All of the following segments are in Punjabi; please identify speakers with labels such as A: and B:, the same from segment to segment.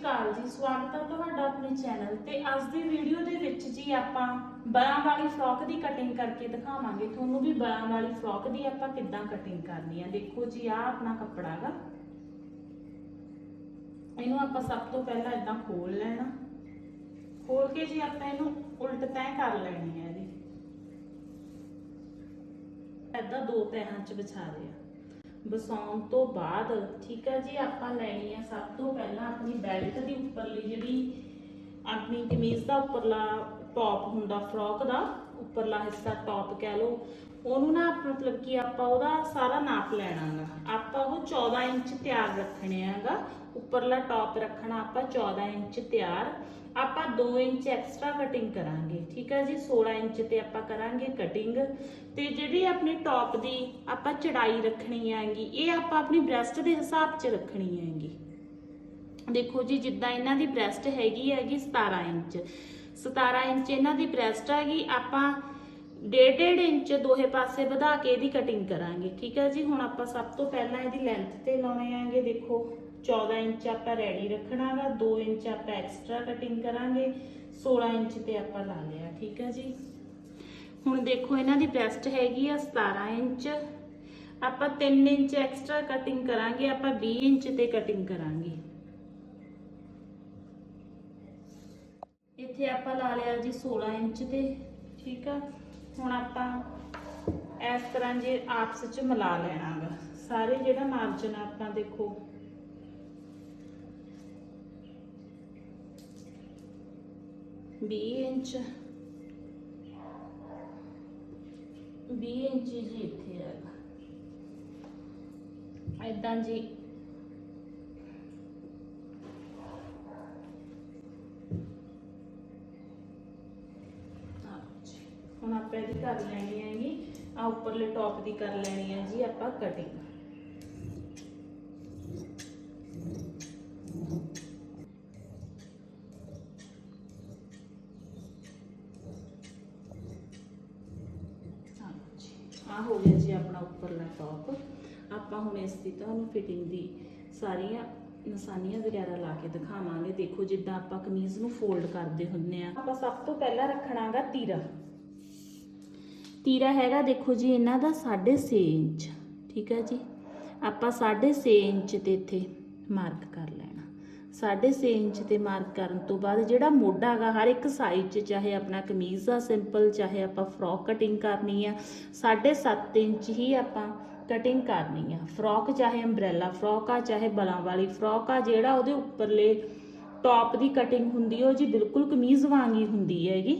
A: ਅਕਾਲ ਜੀ, ਸਵਾਗਤ ਹੈ ਤੁਹਾਡਾ ਆਪਣੇ ਚੈਨਲ ਤੇ। ਅੱਜ ਦੀ ਵੀਡੀਓ ਦੇ ਵਿੱਚ ਜੀ ਆਪਾਂ ਬਲਾਂ ਵਾਲੀ ਫਰੋਕ ਦੀ ਕਟਿੰਗ ਕਰਕੇ ਦਿਖਾਵਾਂਗੇ। ਤੁਹਾਨੂੰ ਵੀ ਬਲਾਂ ਵਾਲੀ ਫਰੋਕ ਦੀ ਆਪਾਂ ਕਿੱਦਾਂ ਕਟਿੰਗ ਕਰਨੀ ਹੈ ਦੇਖੋ ਜੀ, ਆਹ ਆਪਣਾ ਕੱਪੜਾ ਹੈਗਾ ਇਹਨੂੰ ਆਪਾਂ ਸਭ ਤੋਂ ਪਹਿਲਾਂ ਇਦਾਂ ਖੋਲ ਲੈਣਾ। ਖੋਲ ਕੇ ਜੀ ਆਪਾਂ ਇਹਨੂੰ ਉਲਟ ਤੈਅ ਕਰ ਲੈਣੀ ਹੈ ਇਹਦੀ। ਏਦਾਂ ਦੋ ਤੈਹਾਂ 'ਚ ਵਿਛਾ ਦਿਆ ਵਸਾਉਣ ਤੋਂ ਬਾਅਦ, ਠੀਕ ਹੈ ਜੀ, ਆਪਾਂ ਲੈਣੀ ਆ ਸਭ ਤੋਂ ਪਹਿਲਾਂ ਆਪਣੀ ਬੈਲਟ ਦੀ ਉੱਪਰਲੀ ਜਿਹੜੀ, ਆਪਣੀ ਕਮੀਜ਼ ਦਾ ਉੱਪਰਲਾ ਟੌਪ ਹੁੰਦਾ ਫਰੋਕ ਦਾ ਉੱਪਰਲਾ ਹਿੱਸਾ ਟੌਪ ਕਹਿ ਲਓ, ਉਹਨੂੰ ਨਾ ਮਤਲਬ ਕਿ ਆਪਾਂ ਉਹਦਾ ਸਾਰਾ ਨਾਪ ਲੈਣਾਗਾ ਆਪਾਂ ਉਹ 14 ਇੰਚ ਤਿਆਰ ਰੱਖਣੇ ਆਗਾ ਉੱਪਰਲਾ ਟੌਪ ਰੱਖਣਾ ਆਪਾਂ 14 ਇੰਚ ਤਿਆਰ। ਆਪਾਂ 2 ਇੰਚ ਐਕਸਟਰਾ ਕਟਿੰਗ ਕਰਾਂਗੇ, ਠੀਕ ਹੈ ਜੀ? 16 ਇੰਚ ਤੇ ਆਪਾਂ ਕਰਾਂਗੇ ਕਟਿੰਗ ਤੇ ਜਿਹੜੀ ਆਪਣੀ ਟੌਪ ਦੀ ਆਪਾਂ ਚੜਾਈ ਰੱਖਣੀ ਹੈਗੀ, ਇਹ ਆਪਾਂ ਆਪਣੀ ਬ੍ਰੈਸਟ ਦੇ ਹਿਸਾਬ 'ਚ ਰੱਖਣੀ ਹੈਗੀ। ਦੇਖੋ ਜੀ, ਜਿੱਦਾਂ ਇਹਨਾਂ ਦੀ ਬ੍ਰੈਸਟ ਹੈਗੀ ਹੈਗੀ 17 ਇੰਚ। 17 ਇੰਚ ਇਹਨਾਂ ਦੀ ਬ੍ਰੈਸਟ ਹੈਗੀ, ਆਪਾਂ 1.5 ਇੰਚ ਦੋਹੇ ਪਾਸੇ ਵਧਾ ਕੇ ਇਹਦੀ ਕਟਿੰਗ ਕਰਾਂਗੇ, ਠੀਕ ਹੈ ਜੀ? ਹੁਣ ਆਪਾਂ ਸਭ ਤੋਂ ਪਹਿਲਾਂ ਇਹਦੀ ਲੈਂਥ ਤੇ ਲਾਉਣੇ ਆਂਗੇ ਦੇਖੋ। 14 ਇੰਚ ਆਪਾਂ ਰੈਡੀ ਰੱਖਣਾਗਾ 2 ਇੰਚ ਆਪਾਂ ਐਕਸਟਰਾ ਕਟਿੰਗ ਕਰਾਂਗੇ 16 ਇੰਚ ਤੇ ਆਪਾਂ ਲਾ ਲਿਆ, ਠੀਕ ਹੈ ਜੀ? ਹੁਣ ਦੇਖੋ ਇਹਨਾਂ ਦੀ ਬ੍ਰੈਸਟ ਹੈਗੀ ਆ 17 ਇੰਚ। ਆਪਾਂ 3 ਇੰਚ ਐਕਸਟਰਾ ਕਟਿੰਗ ਕਰਾਂਗੇ, ਆਪਾਂ 20 ਇੰਚ ਤੇ ਕਟਿੰਗ ਕਰਾਂਗੇ। ਇੱਥੇ ਆਪਾਂ ਲਾ ਲਿਆ ਜੀ 16 ਇੰਚ ਤੇ, ਠੀਕ ਆ? ਹੁਣ ਆਪਾਂ ਇਸ ਤਰ੍ਹਾਂ ਜੇ ਆਪਸ ਚ ਮਿਲਾ ਲੈਣਾਗਾ। ਸਾਰੇ ਜਿਹੜਾ ਮਾਰਜਨ ਆਪਾਂ ਦੇਖੋ ਵੀਹ ਇੰਚ 20 ਇੰਚ ਜੀ ਇੱਥੇ ਹੈਗਾ ਐਦਾਂ ਜੀ ਜੀ। ਹੁਣ ਆਪਾਂ ਇਹਦੀ ਕਰ ਲੈਣੀ ਹੈਗੀ ਆ ਉੱਪਰਲੇ ਟੌਪ ਦੀ ਕਰ ਲੈਣੀ ਹੈ ਜੀ ਆਪਾਂ ਕਟਿੰਗ ਹੁਣ ਇਸ ਦੀ ਤੁਹਾਨੂੰ ਫਿਟਿੰਗ ਦੀ ਸਾਰੀਆਂ ਨਿਸ਼ਾਨੀਆਂ ਵਗੈਰਾ ਲਾ ਕੇ ਦਿਖਾਵਾਂਗੇ। ਦੇਖੋ ਜਿੱਦਾਂ ਆਪਾਂ ਕਮੀਜ਼ ਨੂੰ ਫੋਲਡ ਕਰਦੇ ਹੁੰਨੇ ਆ। ਆਪਾਂ ਸਭ ਤੋਂ ਪਹਿਲਾਂ ਰੱਖਣਾਗਾ ਤੀਰਾ। ਤੀਰਾ ਹੈਗਾ ਦੇਖੋ ਜੀ ਇਹਨਾਂ ਦਾ 6.5 ਇੰਚ ਠੀਕ ਹੈ ਜੀ? ਆਪਾਂ 6.5 ਇੰਚ ਤੇ ਇੱਥੇ ਮਾਰਕ ਕਰ ਲੈਣਾ। 6.5 ਇੰਚ ਤੇ ਮਾਰਕ ਕਰਨ ਤੋਂ ਬਾਅਦ ਜਿਹੜਾ ਮੋਢਾ ਹੈਗਾ ਹਰ ਇੱਕ ਸਾਈਜ਼ 'ਚ ਚਾਹੇ ਆਪਣਾ ਕਮੀਜ਼ ਦਾ ਸਿੰਪਲ ਚਾਹੇ ਆਪਾਂ ਫਰੋਕ ਕਟਿੰਗ ਕਰਨੀ ਆ 7.5 ਇੰਚ ਹੀ ਆਪਾਂ ਕਟਿੰਗ ਕਰਨੀ ਆ। ਫਰੋਕ ਚਾਹੇ ਅੰਬ੍ਰੈਲਾ ਫਰੋਕ ਆ ਚਾਹੇ ਬਲਾਂ ਵਾਲੀ, ਫਰੋਕ ਆ ਜਿਹੜਾ ਉਹਦੇ ਉੱਪਰਲੇ ਟੌਪ ਦੀ ਕਟਿੰਗ ਹੁੰਦੀ ਉਹ ਜੀ ਬਿਲਕੁਲ ਕਮੀਜ਼ ਵਾਂਗ ਹੀ ਹੁੰਦੀ ਹੈਗੀ।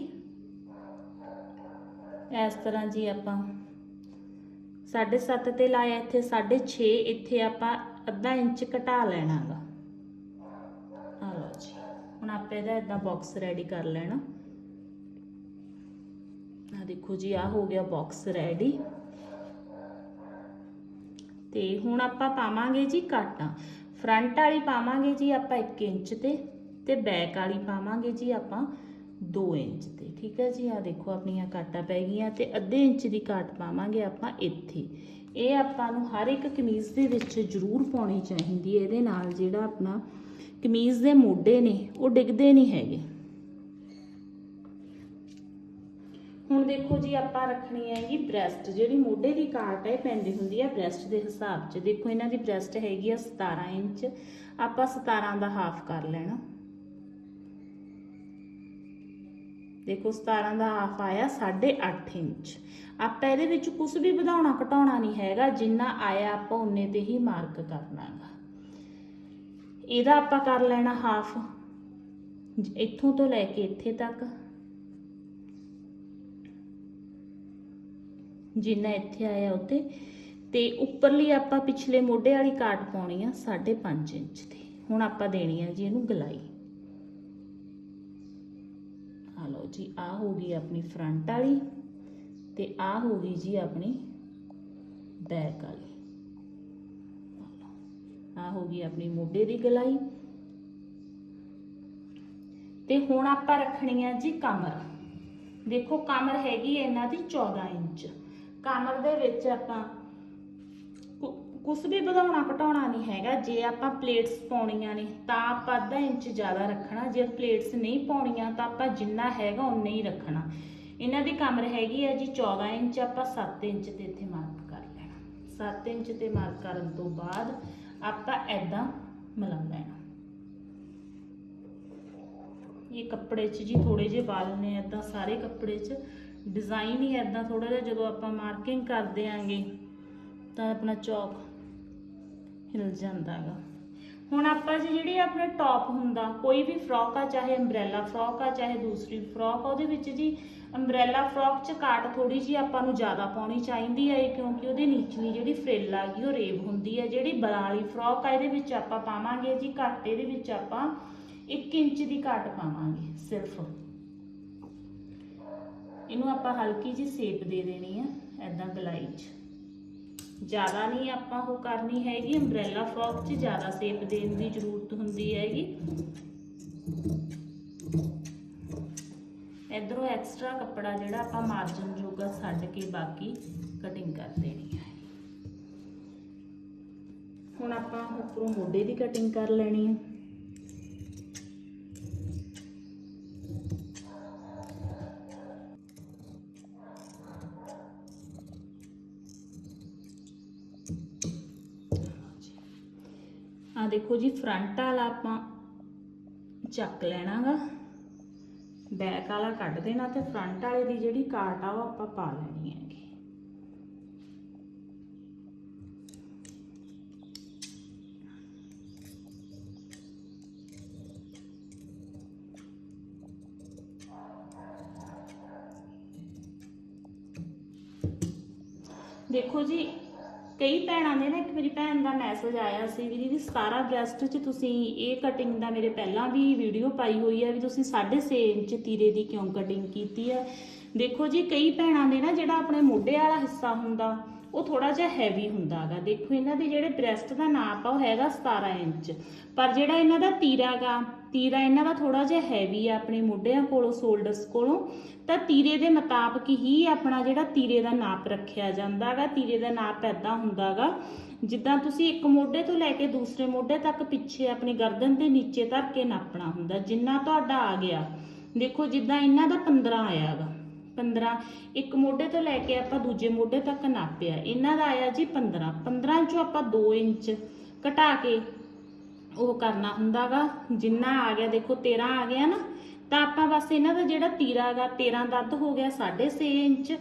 A: ਇਸ ਤਰ੍ਹਾਂ ਜੀ ਆਪਾਂ 7.5 ਤੇ ਲਾਇਆ ਇੱਥੇ 6.5 ਇੱਥੇ ਆਪਾਂ ਅੱਧਾ ਇੰਚ ਘਟਾ ਲੈਣਾਗਾ। ਆ ਲਓ ਜੀ, ਹੁਣ ਆਪਾਂ ਇਹਦਾ ਇਦਾਂ ਬਾਕਸ ਰੈਡੀ ਕਰ ਲੈਣਾ। ਆ ਦੇਖੋ ਜੀ ਆ ਹੋ ਗਿਆ ਬਾਕਸ ਰੈਡੀ ਤੇ ਹੁਣ ਆਪਾਂ ਪਾਵਾਂਗੇ ਜੀ ਕਾਟਾਂ ਫਰੰਟ ਵਾਲੀ ਪਾਵਾਂਗੇ ਜੀ ਆਪਾਂ 1 ਇੰਚ ਤੇ ਤੇ ਬੈਕ ਵਾਲੀ ਪਾਵਾਂਗੇ ਜੀ ਆਪਾਂ 2 ਇੰਚ ਤੇ। ਠੀਕ ਹੈ ਜੀ? ਆ ਦੇਖੋ ਆਪਣੀਆਂ ਕਾਟਾਂ ਪੈ ਗਈਆਂ ਤੇ ਅੱਧੇ ਇੰਚ ਦੀ ਕਾਟ ਪਾਵਾਂਗੇ ਆਪਾਂ ਇੱਥੇ। ਇਹ ਆਪਾਂ ਨੂੰ ਹਰ ਇੱਕ ਕਮੀਜ਼ ਦੇ ਵਿੱਚ ਜ਼ਰੂਰ ਪਾਉਣੀ ਚਾਹੀਦੀ ਹੈ। ਇਹਦੇ ਨਾਲ ਜਿਹੜਾ ਆਪਣਾ ਕਮੀਜ਼ ਦੇ ਮੋਢੇ ਨੇ, ਉਹ ਡਿੱਗਦੇ ਨਹੀਂ ਹੈਗੇ। ਹੁਣ ਦੇਖੋ ਜੀ ਆਪਾਂ ਰੱਖਣੀ ਹੈਗੀ ਬ੍ਰੈਸਟ ਜਿਹੜੀ ਮੋਢੇ ਦੀ ਕਾਟ ਹੈ ਪੈਂਦੀ ਹੁੰਦੀ ਹੈ ਬ੍ਰੈਸਟ ਦੇ ਹਿਸਾਬ 'ਚ। ਦੇਖੋ ਇਹਨਾਂ ਦੀ ਬ੍ਰੈਸਟ ਹੈਗੀ ਆ 17 ਇੰਚ। ਆਪਾਂ 17 ਦਾ ਹਾਫ ਕਰ ਲੈਣਾ। ਦੇਖੋ 17 ਦਾ ਹਾਫ ਆਇਆ 8.5 ਇੰਚ। ਆਪਾਂ ਇਹਦੇ ਵਿੱਚ ਕੁਝ ਵੀ ਵਧਾਉਣਾ ਘਟਾਉਣਾ ਨਹੀਂ ਹੈਗਾ, ਜਿੰਨਾ ਆਇਆ ਆਪਾਂ ਉਨੇ ਤੇ ਹੀ ਮਾਰਕ ਕਰਨਾਗਾ ਇਹਦਾ ਆਪਾਂ ਕਰ ਲੈਣਾ ਹਾਫ ਇੱਥੋਂ ਤੋਂ ਲੈ ਕੇ ਇੱਥੇ ਤੱਕ। ਜਿੰਨਾ ਇੱਥੇ ਆਇਆ ਉੱਤੇ ਤੇ ਉੱਪਰਲੀ ਆਪਾਂ ਪਿਛਲੇ ਮੋਢੇ ਵਾਲੀ ਕਾਟ ਪਾਉਣੀ ਆ 5.5 ਇੰਚ ਦੀ। ਹੁਣ ਆਪਾਂ ਦੇਣੀ ਆ ਜੀ ਇਹਨੂੰ ਗਲਾਈ। ਆ ਲਓ ਜੀ ਆ ਹੋ ਗਈ ਆਪਣੀ ਫਰੰਟ ਵਾਲੀ ਤੇ ਆ ਹੋ ਗਈ ਜੀ ਆਪਣੀ ਬੈਕ ਵਾਲੀ। ਆ ਹੋ ਗਈ ਆਪਣੀ ਮੋਢੇ ਦੀ ਗਲਾਈ। ਤੇ ਹੁਣ ਆਪਾਂ ਰੱਖਣੀ ਆ ਜੀ ਕਮਰ। ਦੇਖੋ ਕਮਰ ਹੈਗੀ ਇਹਨਾਂ ਦੀ 14 ਇੰਚ। ਕਮਰ ਦੇ ਵਿੱਚ ਆਪਾਂ ਕੁ- ਕੁਝ ਵੀ ਵਧਾਉਣਾ ਘਟਾਉਣਾ ਨਹੀਂ ਹੈਗਾ, ਜੇ ਆਪਾਂ ਪਲੇਟਸ ਪਾਉਣੀਆਂ ਨੇ, ਤਾਂ ਆਪਾਂ ਅੱਧਾ ਇੰਚ ਜ਼ਿਆਦਾ ਰੱਖਣਾ, ਜੇ ਪਲੇਟਸ ਨਹੀਂ ਪਾਉਣੀਆਂ ਤਾਂ ਆਪਾਂ ਜਿੰਨਾ ਹੈਗਾ ਉਨਾ ਹੀ ਰੱਖਣਾ। ਇਹਨਾਂ ਦੀ ਕਮਰ ਹੈਗੀ ਹੈ ਜੀ 14 ਇੰਚ, ਆਪਾਂ 7 ਇੰਚ ਤੇ ਇੱਥੇ ਮਾਰਕ ਕਰ ਲੈਣਾ। 7 ਇੰਚ ਤੇ ਮਾਰਕ ਕਰਨ ਤੋਂ ਬਾਅਦ ਆਪਾਂ ਐਦਾਂ ਮਿਲਾ ਲੈਣਾ। ਇਹ ਕੱਪੜੇ 'ਚ ਜੀ ਥੋੜੇ ਜਿਹੇ ਵਾਲ ਨੇ ਐਦਾਂ ਸਾਰੇ ਕੱਪੜੇ 'ਚ ਡਿਜ਼ਾਈਨ ਹੀ ਐਦਾਂ ਥੋੜਾ ਜਿਹਾ ਜਦੋਂ ਆਪਾਂ ਮਾਰਕਿੰਗ ਕਰਦੇ ਦਿਆਂਗੇ ਤਾਂ ਆਪਣਾ ਚੌਕ ਹਿਲ ਜਾਂਦਾ ਹੈਗਾ ਹੁਣ ਆਪਾਂ ਜੀ ਜਿਹੜੀ ਆਪਣਾ ਟੌਪ ਹੁੰਦਾ, ਕੋਈ ਵੀ ਫਰੋਕ ਆ, ਚਾਹੇ ਅੰਬ੍ਰੈਲਾ ਫਰੋਕ ਆ, ਚਾਹੇ ਦੂਸਰੀ ਫਰੋਕ ਆ, ਉਹਦੇ ਵਿੱਚ ਜੀ ਅੰਬ੍ਰੈਲਾ ਫਰੋਕ 'ਚ ਕਾਟ ਥੋੜੀ ਜੀ ਆਪਾਂ ਨੂੰ ਜ਼ਿਆਦਾ ਪਾਉਣੀ ਚਾਹੀਦੀ ਹੈ ਕਿਉਂਕਿ ਉਹਦੇ ਨੀਚਲੀ ਜਿਹੜੀ ਫਰਿੱਲ ਆ ਗਈ, ਉਹ ਰੇਵ ਹੁੰਦੀ ਹੈ ਜਿਹੜੀ ਬਲਾਂ ਵਾਲੀ ਫਰੋਕ ਆ, ਇਹਦੇ ਵਿੱਚ ਆਪਾਂ ਪਾਵਾਂਗੇ ਜੀ, ਘੱਟ ਇਹਦੇ ਵਿੱਚ ਆਪਾਂ 1 ਇੰਚ ਦੀ ਘੱਟ ਪਾਵਾਂਗੇ, ਸਿਰਫ। ਇਹਨੂੰ ਆਪਾਂ ਹਲਕੀ ਜੀ ਸੇਪ ਦੇ ਦੇਣੀ ਆ ਐਦਾਂ ਗਲਾਈ 'ਚ। ਜ਼ਿਆਦਾ ਨਹੀਂ ਆਪਾਂ ਉਹ ਕਰਨੀ ਹੈਗੀ ਅੰਬ੍ਰੈਲਾ ਫਰੋਕ 'ਚ ਜ਼ਿਆਦਾ ਸੇਪ ਦੇਣ ਦੀ ਜ਼ਰੂਰਤ ਹੁੰਦੀ ਹੈਗੀ। ਇਧਰੋਂ ਐਕਸਟਰਾ ਕੱਪੜਾ ਜਿਹੜਾ ਆਪਾਂ ਮਾਰਜਨ ਜੋਗਾ ਛੱਡ ਕੇ ਬਾਕੀ ਕਟਿੰਗ ਕਰ ਦੇਣੀ ਹੈ ਹੁਣ ਆਪਾਂ ਉੱਪਰੋਂ ਮੋਢੇ ਦੀ ਕਟਿੰਗ ਕਰ ਲੈਣੀ ਹੈ ਦੇਖੋ ਜੀ ਫਰੰਟ ਵਾਲਾ ਆਪਾਂ ਚੱਕ ਲੈਣਾਗਾ। ਬੈਕ ਵਾਲਾ ਕੱਢ ਦੇਣਾ ਤੇ ਫਰੰਟ ਵਾਲੇ ਦੀ ਜਿਹੜੀ ਕਾਟ ਆ, ਉਹ ਆਪਾਂ ਪਾ ਲੈਣੀ ਹੈਗੀ। ਦੇਖੋ ਜੀ ਕਈ ਭੈਣਾਂ ਨੇ ਨਾ, ਇੱਕ ਮੇਰੀ ਭੈਣ ਦਾ ਮੈਸੇਜ ਆਇਆ ਸੀ ਵੀ ਦੀਦੀ 17 ਅਗਸਤ 'ਚ ਤੁਸੀਂ ਇਹ ਕਟਿੰਗ ਦਾ ਮੇਰੇ ਪਹਿਲਾਂ ਵੀ ਵੀਡੀਓ ਪਾਈ ਹੋਈ ਹੈ ਵੀ ਤੁਸੀਂ 6.5 ਇੰਚ ਤੀਰੇ ਦੀ ਕਿਉਂ ਕਟਿੰਗ ਕੀਤੀ ਹੈ ਦੇਖੋ ਜੀ, ਕਈ ਭੈਣਾਂ ਦੇ ਨਾ ਜਿਹੜਾ ਆਪਣੇ ਮੋਢੇ ਵਾਲਾ ਹਿੱਸਾ ਹੁੰਦਾ, ਉਹ ਥੋੜਾ ਜਿਹਾ ਹੈਵੀ ਹੁੰਦਾ ਹੈਗਾ ਦੇਖੋ ਇਹਨਾਂ ਦੇ ਜਿਹੜੇ ਬ੍ਰੈਸਟ ਦਾ ਨਾਪ ਆ, ਉਹ ਹੈਗਾ 17 ਇੰਚ। ਪਰ ਜਿਹੜਾ ਇਹਨਾਂ ਦਾ ਤੀਰਾ ਗਾ ਤੀਰਾ ਇਹਨਾਂ ਦਾ ਥੋੜਾ ਜਿਹਾ ਹੈਵੀ ਆ ਆਪਣੇ ਮੋਢਿਆਂ ਕੋਲੋਂ ਸ਼ੋਲਡਰਸ ਕੋਲੋਂ। ਤਾਂ ਤੀਰੇ ਦੇ ਮੁਤਾਬਕ ਹੀ ਆਪਣਾ ਜਿਹੜਾ ਤੀਰੇ ਦਾ ਨਾਪ ਰੱਖਿਆ ਜਾਂਦਾਗਾ ਤੀਰੇ ਦਾ ਨਾਪ ਐਦਾਂ ਹੁੰਦਾਗਾ ਜਿੱਦਾਂ ਤੁਸੀਂ ਇੱਕ ਮੋਢੇ ਤੋਂ ਲੈ ਕੇ ਦੂਸਰੇ ਮੋਢੇ ਤੱਕ ਪਿੱਛੇ ਆਪਣੀ ਗਰਦਨ ਦੇ ਨੀਚੇ ਧਰ ਕੇ ਨਾਪਣਾ ਹੁੰਦਾ, ਜਿੰਨਾ ਤੁਹਾਡਾ ਆ ਗਿਆ। ਦੇਖੋ ਜਿੱਦਾਂ ਇਹਨਾਂ ਦਾ 15 ਆਇਆਗਾ 15 ਇੱਕ ਮੋਢੇ ਤੋਂ ਲੈ ਕੇ ਆਪਾਂ ਦੂਜੇ ਮੋਢੇ ਤੱਕ ਨਾਪਿਆ, ਇਹਨਾਂ ਦਾ ਆਇਆ ਜੀ 15 15 ਚੋਂ ਆਪਾਂ 2 ਇੰਚ ਘਟਾ ਕੇ ਉਹ ਕਰਨਾ ਹੁੰਦਾਗਾ, ਜਿੰਨਾ ਆ ਗਿਆ, ਦੇਖੋ 13 ਆ ਗਿਆ ਨਾ, ਤਾਂ ਆਪਾਂ ਬਸ ਇਹਨਾਂ ਦਾ ਜਿਹੜਾ ਤੀਰਾ ਹੈਗਾ 13 ਅੱਧ ਹੋ ਗਿਆ 6.5 ਇੰਚ।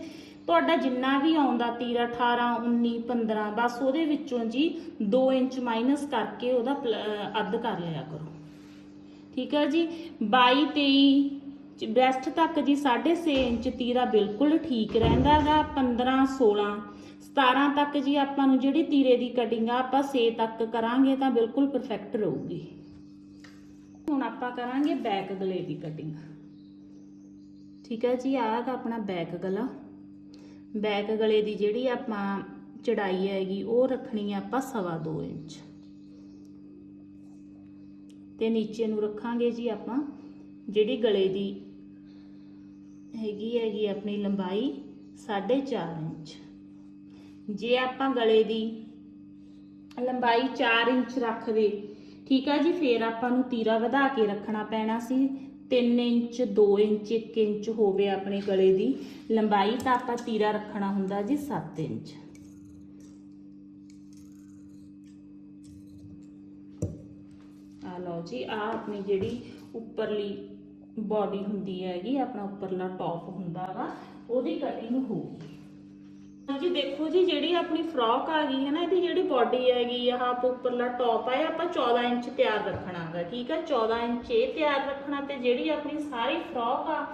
A: ਤੁਹਾਡਾ ਜਿੰਨਾ ਵੀ ਆਉਂਦਾ ਤੀਰਾ 18 19 15 ਬਸ ਉਹਦੇ ਵਿੱਚੋਂ ਜੀ 2 ਇੰਚ ਮਾਈਨਸ ਕਰਕੇ ਉਹਦਾ ਪਲ- ਅੱਧ ਕਰ ਲਿਆ ਕਰੋ। ਠੀਕ ਹੈ ਜੀ? 22 23 ਬ੍ਰੈਸਟ ਤੱਕ ਜੀ 6.5 ਇੰਚ ਤੀਰਾ ਬਿਲਕੁਲ ਠੀਕ ਰਹਿੰਦਾ ਹੈਗਾ 15 16 17 ਤੱਕ ਜੀ ਆਪਾਂ ਨੂੰ ਜਿਹੜੀ ਤੀਰੇ ਦੀ ਕਟਿੰਗ ਆ, ਆਪਾਂ 6 ਤੱਕ ਕਰਾਂਗੇ ਤਾਂ ਬਿਲਕੁਲ ਪਰਫੈਕਟ ਰਹੂਗੀ। ਹੁਣ ਆਪਾਂ ਕਰਾਂਗੇ ਬੈਕ ਗਲੇ ਦੀ ਕਟਿੰਗ ਠੀਕ ਹੈ ਜੀ, ਆਹ ਹੈਗਾ ਆਪਣਾ ਬੈਕ ਗਲਾ। ਬੈਕ ਗਲੇ ਦੀ ਜਿਹੜੀ ਆਪਾਂ ਚੜਾਈ ਹੈਗੀ, ਉਹ ਰੱਖਣੀ ਆ ਆਪਾਂ ਸਵਾ 2 ਇੰਚ। ਤੇ ਨੀਚੇ ਨੂੰ ਰੱਖਾਂਗੇ ਜੀ ਆਪਾਂ, ਜਿਹੜੀ ਗਲੇ ਦੀ ਹੈਗੀ ਹੈਗੀ ਆਪਣੀ ਲੰਬਾਈ 4.5 ਇੰਚ। ਜੇ ਆਪਾਂ ਗਲੇ ਦੀ ਲੰਬਾਈ 4 ਇੰਚ ਰੱਖਦੇ, ਠੀਕ ਆ ਜੀ, ਫੇਰ ਆਪਾਂ ਨੂੰ ਤੀਰਾ ਵਧਾ ਕੇ ਰੱਖਣਾ ਪੈਣਾ ਸੀ। 3 ਇੰਚ 2 ਇੰਚ 1 ਇੰਚ ਹੋਵੇ ਆਪਣੇ ਗਲੇ ਦੀ ਲੰਬਾਈ, ਤਾਂ ਆਪਾਂ ਤੀਰਾ ਰੱਖਣਾ ਹੁੰਦਾ ਜੀ 7 ਇੰਚ। ਆ ਲਓ ਜੀ ਆ ਆਪਣੀ ਜਿਹੜੀ ਉੱਪਰਲੀ ਬਾਡੀ ਹੁੰਦੀ ਹੈਗੀ, ਆਪਣਾ ਉੱਪਰਲਾ ਟੌਪ ਹੁੰਦਾ ਵਾ, ਉਹਦੀ ਕਟਿੰਗ ਹੋਊਗੀ ਜੀ, ਦੇਖੋ ਜੀ, ਜਿਹੜੀ ਆਪਣੀ ਫਰੋਕ ਆ ਗਈ ਹੈ ਨਾ, ਇਹਦੀ ਜਿਹੜੀ ਬਾਡੀ ਹੈਗੀ ਆਹ ਆਪ ਉੱਪਰਲਾ ਟੌਪ ਆ, ਇਹ ਆਪਾਂ 14 ਇੰਚ ਤਿਆਰ ਰੱਖਣਾਗਾ, ਠੀਕ ਹੈ 14 ਇੰਚ ਇਹ ਤਿਆਰ ਰੱਖਣਾ ਤੇ ਜਿਹੜੀ ਆਪਣੀ ਸਾਰੀ ਫਰੋਕ ਆ,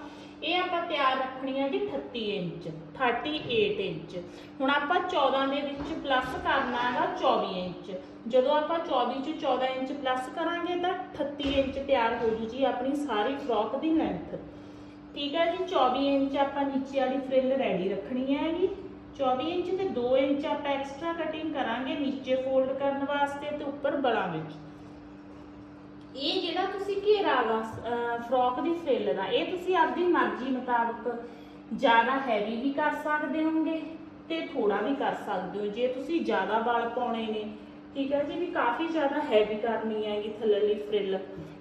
A: ਇਹ ਆਪਾਂ ਤਿਆਰ ਰੱਖਣੀ ਆ ਜੀ 38 ਇੰਚ 38 ਇੰਚ। ਹੁਣ ਆਪਾਂ 14 ਦੇ ਵਿੱਚ ਪਲੱਸ ਕਰਨਾ ਹੈਗਾ 24 ਇੰਚ। ਜਦੋਂ ਆਪਾਂ 24 ਚ 14 ਇੰਚ ਪਲੱਸ ਕਰਾਂਗੇ ਤਾਂ 38 ਇੰਚ ਤਿਆਰ ਹੋ ਜੂ ਜੀ ਆਪਣੀ ਸਾਰੀ ਫਰੋਕ ਦੀ ਲੈਂਥ ਠੀਕ ਹੈ ਜੀ 24 ਇੰਚ ਆਪਾਂ ਨੀਚੇ ਵਾਲੀ ਫਰਿੱਲ ਰੈਡੀ ਰੱਖਣੀ ਹੈਗੀ। 24 ਇੰਚ ਤੇ 2 ਇੰਚ ਆਪਾਂ ਐਕਸਟਰਾ ਕਟਿੰਗ ਕਰਾਂਗੇ ਨੀਚੇ ਫੋਲਡ ਕਰਨ ਵਾਸਤੇ ਤੇ ਉੱਪਰ ਬਲਾਂ ਵਿੱਚ। ਇਹ ਜਿਹੜਾ ਤੁਸੀਂ ਘੇਰਾ ਵਾ ਫਰੋਕ ਦੀ ਫਰਿੱਲ ਦਾ, ਇਹ ਤੁਸੀਂ ਆਪਦੀ ਮਰਜ਼ੀ ਮੁਤਾਬਕ ਜ਼ਿਆਦਾ ਹੈਵੀ ਵੀ ਕਰ ਸਕਦੇ ਹੋਗੇ ਤੇ ਥੋੜਾ ਵੀ ਕਰ ਸਕਦੇ ਹੋ। ਜੇ ਤੁਸੀਂ ਜ਼ਿਆਦਾ ਵਾਲ ਪਾਉਣੇ ਨੇ, ਠੀਕ ਹੈ ਜੀ, ਵੀ ਕਾਫੀ ਜ਼ਿਆਦਾ ਹੈਵੀ ਕਰਨੀ ਹੈਗੀ ਥੱਲੇਲੀ ਫਰਿੱਲ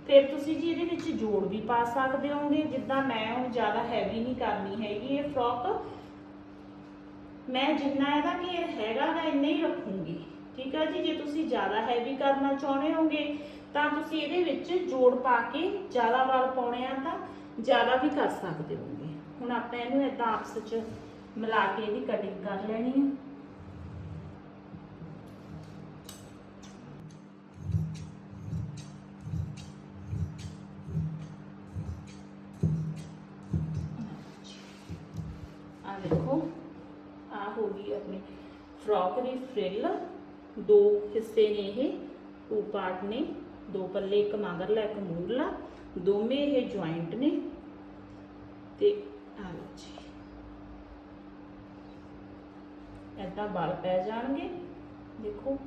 A: ਫਿਰ ਤੁਸੀਂ ਜੀ ਇਹਦੇ ਵਿੱਚ ਜੋੜ ਵੀ ਪਾ ਸਕਦੇ ਹੋਗੇ ਜਿੱਦਾਂ ਮੈਂ ਹੁਣ ਜ਼ਿਆਦਾ ਹੈਵੀ ਨਹੀਂ ਕਰਨੀ ਹੈਗੀ, ਇਹ ਫਰੋਕ ਮੈਂ ਜਿੰਨਾ ਇਹਦਾ ਘੇਰ ਹੈਗਾ ਮੈਂ ਇੰਨਾ ਹੀ ਰੱਖੂੰਗੀ। ਠੀਕ ਹੈ ਜੀ, ਜੇ ਤੁਸੀਂ ਜ਼ਿਆਦਾ ਹੈਵੀ ਕਰਨਾ ਚਾਹੁੰਦੇ ਹੋਗੇ, ਤਾਂ ਤੁਸੀਂ ਇਹਦੇ ਵਿੱਚ ਜੋੜ ਪਾ ਕੇ ਜ਼ਿਆਦਾ ਵਾਲ ਪਾਉਣੇ ਆ ਤਾਂ ਜ਼ਿਆਦਾ ਵੀ ਕਰ ਸਕਦੇ ਹੋਗੇ। ਹੁਣ ਆਪਾਂ ਇਹਨੂੰ ਇਦਾਂ ਆਪਸ ਵਿੱਚ ਮਿਲਾ ਕੇ ਇਹਦੀ ਕਟਿੰਗ ਕਰ ਲੈਣੀ ਹੈ ਆ ਦੇਖੋ। ਆ ਹੋ ਗਈ ਆਪਣੀ। ਫਰੋਕ ਦੀ ਫਰਿੱਲ, ਦੋ ਹਿੱਸੇ ਨੇ ਇਹ ਟੂ ਪਾਰਟ ਨੇ, ਦੋ ਪੱਲੇ, ਇੱਕ ਮਗਰਲਾ, ਇੱਕ ਮੂਰਲਾ, ਦੋਵੇਂ ਇਹ ਜੁਆਇੰਟ ਨੇ। ਤੇ ਆ ਲਓ ਜੀ। ਏਦਾਂ ਵਾਲ ਪੈ ਜਾਣਗੇ। ਦੇਖੋ।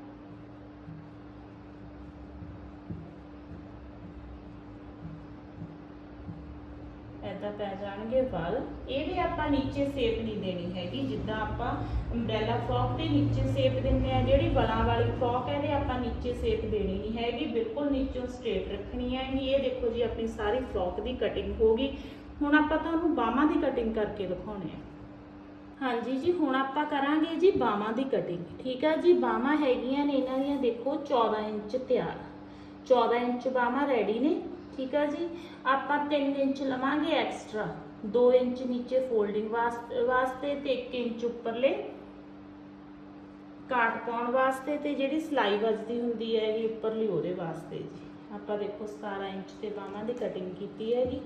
A: ਏਦਾਂ ਪੈ ਜਾਣਗੇ ਵਾਲ ਇਹਦੇ ਆਪਾਂ ਨੀਚੇ ਸੇਪ ਨਹੀਂ ਦੇਣੀ ਹੈਗੀ, ਜਿੱਦਾਂ ਆਪਾਂ ਅੰਬ੍ਰੈਲਾ ਫਰੋਕ ਦੇ ਨੀਚੇ ਸੇਪ ਦਿੰਦੇ ਆ ਜਿਹੜੀ ਵਲਾਂ ਵਾਲੀ ਫਰੋਕ ਹੈ, ਇਹਦੇ ਆਪਾਂ ਨੀਚੇ ਸੇਪ ਦੇਣੀ ਨਹੀਂ ਹੈਗੀ, ਬਿਲਕੁਲ ਨੀਚੋਂ ਸਟ੍ਰੇਟ ਰੱਖਣੀ ਹੈਗੀ ਇਹ ਦੇਖੋ ਜੀ, ਆਪਣੀ ਸਾਰੀ ਫਰੋਕ ਦੀ ਕਟਿੰਗ ਹੋ ਗਈ। ਹੁਣ ਆਪਾਂ ਤੁਹਾਨੂੰ ਬਾਹਾਂ ਦੀ ਕਟਿੰਗ ਕਰਕੇ ਦਿਖਾਉਣੇ ਆ। ਹਾਂਜੀ ਜੀ, ਹੁਣ ਆਪਾਂ ਕਰਾਂਗੇ ਜੀ ਬਾਹਾਂ ਦੀ ਕਟਿੰਗ ਠੀਕ ਆ ਜੀ, ਬਾਹਾਂ ਹੈਗੀਆਂ ਨੇ, ਇਹਨਾਂ ਦੀਆਂ ਦੇਖੋ 14 ਇੰਚ ਤਿਆਰ। 14 ਇੰਚ ਬਾਹਾਂ ਰੈਡੀ ਨੇ। ਠੀਕ ਆ ਜੀ? ਆਪਾਂ 3 ਇੰਚ ਲਵਾਂਗੇ ਐਕਸਟਰਾ 2 ਇੰਚ ਨੀਚੇ ਫੋਲਡਿੰਗ ਵਾਸਤੇ ਤੇ 1 ਇੰਚ ਉੱਪਰਲੇ। ਕਾਟ ਪਾਉਣ ਵਾਸਤੇ ਤੇ ਜਿਹੜੀ ਸਲਾਈ ਵੱਜਦੀ ਹੁੰਦੀ ਹੈ ਇਹ ਉੱਪਰਲੀ ਉਹਦੇ ਵਾਸਤੇ ਜੀ। ਆਪਾਂ ਦੇਖੋ 17 ਇੰਚ ਤੇ ਬਾਹਾਂ ਦੀ ਕਟਿੰਗ ਕੀਤੀ ਹੈ ਜੀ।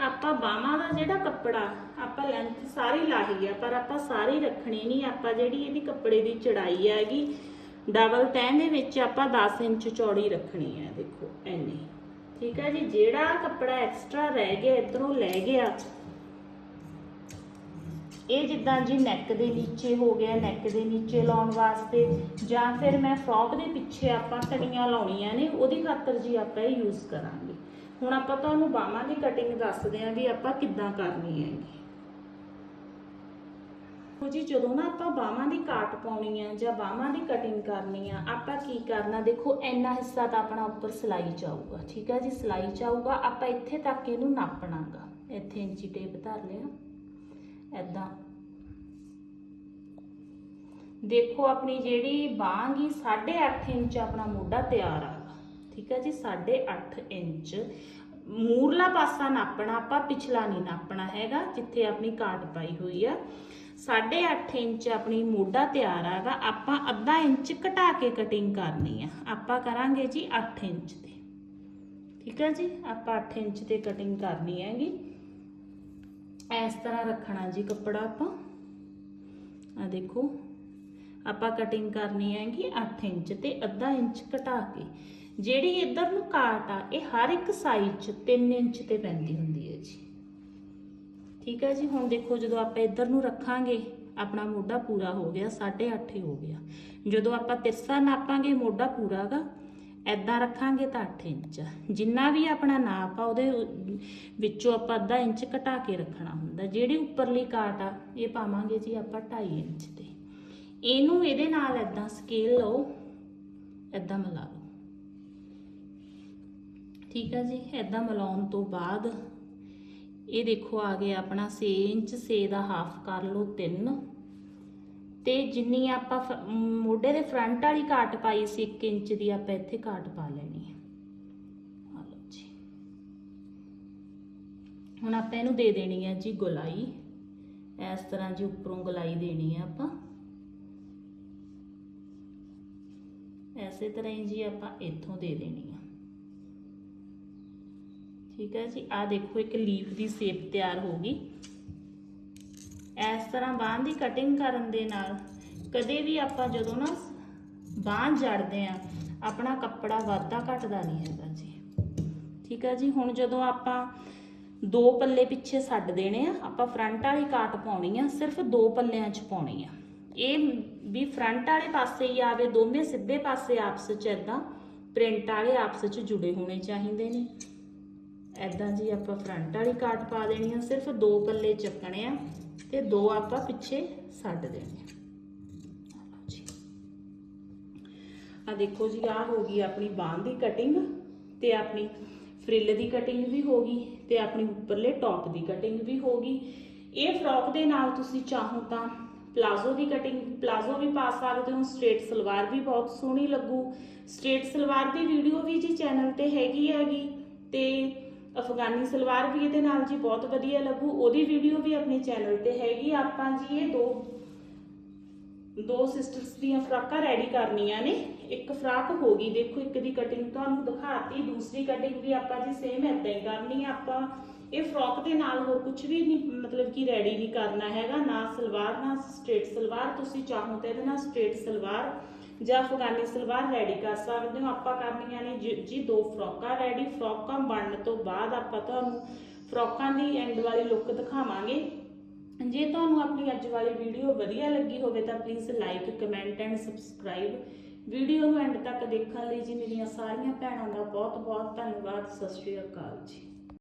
A: ਆਪਾਂ ਬਾਹਾਂ ਦਾ ਜਿਹੜਾ ਕੱਪੜਾ, ਆਪਾਂ ਲੈਂਥ ਸਾਰੀ ਲਾਹੀ ਆ, ਪਰ ਆਪਾਂ ਸਾਰੀ ਰੱਖਣੀ ਨਹੀਂ, ਆਪਾਂ ਜਿਹੜੀ ਇਹਦੀ ਕੱਪੜੇ ਦੀ ਚੜਾਈ ਹੈਗੀ ਡਬਲ ਟੈਨ ਦੇ ਵਿੱਚ ਆਪਾਂ 10 ਇੰਚ ਚੌੜੀ ਰੱਖਣੀ ਹੈ, ਦੇਖੋ, ਐਨੀ। ਠੀਕ ਹੈ ਜੀ, ਜਿਹੜਾ ਕੱਪੜਾ ਐਕਸਟਰਾ ਰਹਿ ਗਿਆ, ਇਧਰੋਂ ਲੈ ਗਿਆ। ਇਹ ਜਿੱਦਾਂ ਜੀ ਨੈਕ ਦੇ ਨੀਚੇ ਹੋ ਗਿਆ ਨੈਕ ਦੇ ਨੀਚੇ ਲਾਉਣ ਵਾਸਤੇ, ਜਾਂ ਫਿਰ ਮੈਂ ਫਰੋਕ ਦੇ ਪਿੱਛੇ ਆਪਾਂ ਟਕੀਆਂ ਲਾਉਣੀਆਂ ਨੇ, ਉਹਦੀ ਖਾਤਰ ਜੀ ਆਪਾਂ ਇਹ ਯੂਜ਼ ਕਰਾਂਗੇ। ਹੁਣ ਆਪਾਂ ਤੁਹਾਨੂੰ ਬਾਹਾਂ ਦੀ ਕਟਿੰਗ ਦੱਸਦੇ ਆਂ ਵੀ ਆਪਾਂ ਕਿੱਦਾਂ ਕਰਨੀ ਹੈਗੀ। ਉਹ ਜੀ, ਜਦੋਂ ਨਾ ਆਪਾਂ ਬਾਹਾਂ ਦੀ ਕਾਟ ਪਾਉਣੀ ਆ ਜਾਂ ਬਾਹਾਂ ਦੀ ਕਟਿੰਗ ਕਰਨੀ ਆ, ਆਪਾਂ ਕੀ ਕਰਨਾ? ਦੇਖੋ, ਇੰਨਾ ਹਿੱਸਾ ਤਾਂ ਆਪਣਾ ਉੱਪਰ ਸਿਲਾਈ ਚਾਊਗਾ ਠੀਕ ਆ ਜੀ? ਸਿਲਾਈ ਚਾਊਗਾ ਆਪਾਂ ਇੱਥੇ ਤੱਕ ਇਹਨੂੰ ਨਾਪਣਾਗਾ। ਇੱਥੇ ਇੰਚੀ ਟੇਪ ਧਰ ਲਿਆ। ਐਦਾਂ ਦੇਖੋ, ਆਪਣੀ ਜਿਹੜੀ ਬਾਂਹ ਗੀ 8.5 ਇੰਚ ਆਪਣਾ ਮੋਢਾ ਤਿਆਰ ਆ। ਠੀਕ ਹੈ ਜੀ 8.5 ਇੰਚ। ਮੂਰਲਾ ਪਾਸਾ ਨਾਪਣਾ, ਆਪਾਂ ਪਿਛਲਾ ਨਹੀਂ ਨਾਪਣਾ ਹੈਗਾ, ਜਿੱਥੇ ਆਪਣੀ ਕਾਟ ਪਾਈ ਹੋਈ ਆ। 8.5 ਇੰਚ ਆਪਣੀ ਮੋਢਾ ਤਿਆਰ ਆਗਾ, ਆਪਾਂ ਅੱਧਾ ਇੰਚ ਘਟਾ ਕੇ ਕਟਿੰਗ ਕਰਨੀ ਆ। ਆਪਾਂ ਕਰਾਂਗੇ ਜੀ 8 ਇੰਚ ਤੇ। ਠੀਕ ਹੈ ਜੀ, ਆਪਾਂ 8 ਇੰਚ ਤੇ ਕਟਿੰਗ ਕਰਨੀ ਹੈਗੀ। ਇਸ ਤਰ੍ਹਾਂ ਰੱਖਣਾ ਜੀ ਕੱਪੜਾ ਆਪਾਂ। ਆ ਦੇਖੋ, ਆਪਾਂ ਕਟਿੰਗ ਕਰਨੀ ਹੈਗੀ 8 ਇੰਚ ਤੇ ਅੱਧਾ ਇੰਚ ਘਟਾ ਕੇ। ਜਿਹੜੀ ਇੱਧਰ ਨੂੰ ਕਾਟ ਆ, ਇਹ ਹਰ ਇੱਕ ਸਾਈਜ਼ 'ਚ 3 ਇੰਚ ਤੇ ਪੈਂਦੀ ਹੁੰਦੀ ਹੈ ਜੀ। ਠੀਕ ਹੈ ਜੀ, ਹੁਣ ਦੇਖੋ ਜਦੋਂ ਆਪਾਂ ਇੱਧਰ ਨੂੰ ਰੱਖਾਂਗੇ, ਆਪਣਾ ਮੋਢਾ ਪੂਰਾ ਹੋ ਗਿਆ 8.5 ਹੋ ਗਿਆ। ਜਦੋਂ ਆਪਾਂ ਤਿਰਸਾ ਨਾਪਾਂਗੇ, ਮੋਢਾ ਪੂਰਾਗਾ ਐਦਾਂ ਰੱਖਾਂਗੇ ਤਾਂ 8 ਇੰਚ। ਜਿੰਨਾ ਵੀ ਆਪਣਾ ਨਾਪ ਆ, ਉਹਦੇ ਵਿੱਚੋਂ ਆਪਾਂ ਅੱਧਾ ਇੰਚ ਘਟਾ ਕੇ ਰੱਖਣਾ ਹੁੰਦਾ। ਜਿਹੜੀ ਉੱਪਰਲੀ ਕਾਟ ਆ, ਇਹ ਪਾਵਾਂਗੇ ਜੀ ਆਪਾਂ 2.5 ਇੰਚ ਤੇ। ਇਹਨੂੰ ਇਹਦੇ ਨਾਲ ਐਦਾਂ ਸਕੇਲ ਲਓ ਐਦਾਂ ਮਿਲਾ ਲਓ ਠੀਕ ਆ ਜੀ ਐਦਾਂ ਮਿਲਾਉਣ ਤੋਂ ਬਾਅਦ ਇਹ ਦੇਖੋ ਆ ਗਿਆ ਆਪਣਾ 6 ਇੰਚ 6 ਦਾ ਹਾਫ ਕਰ ਲਓ 3 ਤੇ ਜਿੰਨੀ ਆਪਾਂ ਫ- ਮੋਢੇ ਦੇ ਫਰੰਟ ਵਾਲੀ ਕਾਟ ਪਾਈ ਸੀ 1 ਇੰਚ ਦੀ ਆਪਾਂ ਇੱਥੇ ਕਾਟ ਪਾ ਲੈਣੀ ਹੈ ਆ ਲਓ ਜੀ। ਹੁਣ ਆਪਾਂ ਇਹਨੂੰ ਦੇ ਦੇਣੀ ਹੈ ਜੀ ਗੁਲਾਈ। ਇਸ ਤਰ੍ਹਾਂ ਜੀ ਉੱਪਰੋਂ ਗੁਲਾਈ ਦੇਣੀ ਹੈ ਆਪਾਂ। ਐਸੇ ਤਰ੍ਹਾਂ ਹੀ ਜੀ ਆਪਾਂ ਇੱਥੋਂ ਦੇ ਦੇਣੀ ਹੈ ਠੀਕ ਹੈ ਜੀ ਆ ਦੇਖੋ ਇੱਕ ਲੀਫ ਦੀ ਸ਼ੇਪ ਤਿਆਰ ਹੋ ਗਈ। ਇਸ ਤਰ੍ਹਾਂ ਬਾਂਹ ਦੀ ਕਟਿੰਗ ਕਰਨ ਦੇ ਨਾਲ ਕਦੇ ਵੀ ਆਪਾਂ ਜਦੋਂ ਨਾ ਬਾਂਹ ਜੜਦੇ ਆ ਆਪਣਾ ਕੱਪੜਾ ਵਾਧਾ ਘਟਦਾ ਨਹੀਂ ਹੈਗਾ ਜੀ। ਠੀਕ ਹੈ ਜੀ, ਹੁਣ ਜਦੋਂ ਆਪਾਂ ਦੋ ਪੱਲੇ ਪਿੱਛੇ ਛੱਡ ਦੇਣੇ ਆ, ਆਪਾਂ ਫਰੰਟ ਵਾਲੀ ਕਾਟ ਪਾਉਣੀ ਆ, ਸਿਰਫ ਦੋ ਪੱਲਿਆਂ 'ਚ ਪਾਉਣੀ ਆ। ਇਹ ਵੀ ਫਰੰਟ ਵਾਲੇ ਪਾਸੇ ਹੀ ਆਵੇ, ਦੋਵੇਂ ਸਿੱਧੇ ਪਾਸੇ ਆਪਸ ਚ ਇਦਾਂ ਪ੍ਰਿੰਟ ਵਾਲੇ ਆਪਸ ਚ ਜੁੜੇ ਹੋਣੇ ਚਾਹੀਦੇ ਨੇ। ਐਦਾਂ ਜੀ ਆਪਾਂ ਫਰੰਟ ਵਾਲੀ ਕਾਟ ਪਾ ਦੇਣੀ ਆ, ਸਿਰਫ ਦੋ ਪੱਲੇ ਚੱਕਣੇ ਆ ਤੇ ਦੋ ਆਪਾਂ ਪਿੱਛੇ ਛੱਡ ਦੇਣੇ ਆ। ਆ ਦੇਖੋ ਜੀ ਆ ਹੋ ਗਈ ਆਪਣੀ ਬਾਂਹ ਦੀ ਕਟਿੰਗ ਤੇ ਆਪਣੀ ਫਰਿੱਲ ਦੀ ਕਟਿੰਗ ਵੀ ਹੋ ਗਈ ਤੇ ਆਪਣੀ ਉੱਪਰਲੇ ਟੌਪ ਦੀ ਕਟਿੰਗ ਵੀ ਹੋ ਗਈ। ਇਹ ਫਰੋਕ ਦੇ ਨਾਲ ਤੁਸੀਂ ਚਾਹੋ ਤਾਂ ਪਲਾਜ਼ੋ ਦੀ ਕਟਿੰਗ ਪਲਾਜ਼ੋ ਵੀ ਪਾ ਸਕਦੇ ਹੋ ਸਟ੍ਰੇਟ ਸਲਵਾਰ ਵੀ ਬਹੁਤ ਸੋਹਣੀ ਲੱਗੂ। ਸਟ੍ਰੇਟ ਸਲਵਾਰ ਦੀ ਵੀਡੀਓ ਵੀ ਜੀ ਚੈਨਲ ਤੇ ਹੈਗੀ ਹੈਗੀ ਤੇ ਅਫਗਾਨੀ ਸਲਵਾਰ ਵੀ ਇਹਦੇ ਨਾਲ ਜੀ ਬਹੁਤ ਵਧੀਆ ਲੱਗੂ। ਉਹਦੀ ਵੀਡੀਓ ਵੀ ਆਪਣੇ ਚੈਨਲ ਤੇ ਹੈਗੀ। ਆਪਾਂ ਜੀ ਇਹ ਦੋ ਦੋ ਸਿਸਟਰਸ ਦੀਆਂ ਫਰਾਕਾਂ ਰੈਡੀ ਕਰਨੀਆਂ ਨੇ। ਇੱਕ ਫਰਾਕ ਹੋ ਗਈ। ਦੇਖੋ, ਇੱਕ ਦੀ ਕਟਿੰਗ ਤੁਹਾਨੂੰ ਦਿਖਾਤੀ। ਦੂਸਰੀ ਕਟਿੰਗ ਵੀ ਆਪਾਂ ਜੀ ਸੇਮ ਏਦਾਂ ਹੀ ਕਰਨੀ ਆ। ਆਪਾਂ ਇਹ ਫਰਾਕ ਦੇ ਨਾਲ ਹੋਰ ਕੁਝ ਵੀ ਨਹੀਂ, ਮਤਲਬ ਕਿ ਰੈਡੀ ਨਹੀਂ ਕਰਨਾ ਹੈਗਾ। ਨਾ ਸਲਵਾਰ, ਨਾ ਸਟ੍ਰੇਟ ਸਲਵਾਰ। ਤੁਸੀਂ ਚਾਹੋ ਤਾਂ ਇਹਦੇ ਨਾਲ ਸਟ੍ਰੇਟ ਸਲਵਾਰ ਜਾਂ ਅਫਗਾਨੀ ਸਲਵਾਰ ਰੈਡੀ ਕਰ ਸਕਦੇ ਹੋ। ਆਪਾਂ ਕਰਨੀਆਂ ਨੇ ਜੀ- ਜੀ ਦੋ ਫਰਾਕਾਂ ਰੈਡੀ। ਫਰਾਕਾਂ ਬਣਨ ਤੋਂ ਬਾਅਦ ਆਪਾਂ ਤੁਹਾਨੂੰ ਫਰੋਕਾਂ ਦੀ ਐਂਡ ਵਾਲੀ ਲੁੱਕ ਦਿਖਾਵਾਂਗੇ। ਜੇ ਤੁਹਾਨੂੰ ਆਪਣੀ ਅੱਜ ਵਾਲੀ ਵੀਡੀਓ ਵਧੀਆ ਲੱਗੀ ਹੋਵੇ ਤਾਂ please like comment and subscribe video ਨੂੰ ਐਂਡ ਤੱਕ ਦੇਖਣ ਲਈ ਜੀ ਮੇਰੀਆਂ ਸਾਰੀਆਂ ਭੈਣਾਂ ਦਾ ਬਹੁਤ ਬਹੁਤ ਧੰਨਵਾਦ। ਸਤਿ ਸ਼੍ਰੀ ਅਕਾਲ ਜੀ।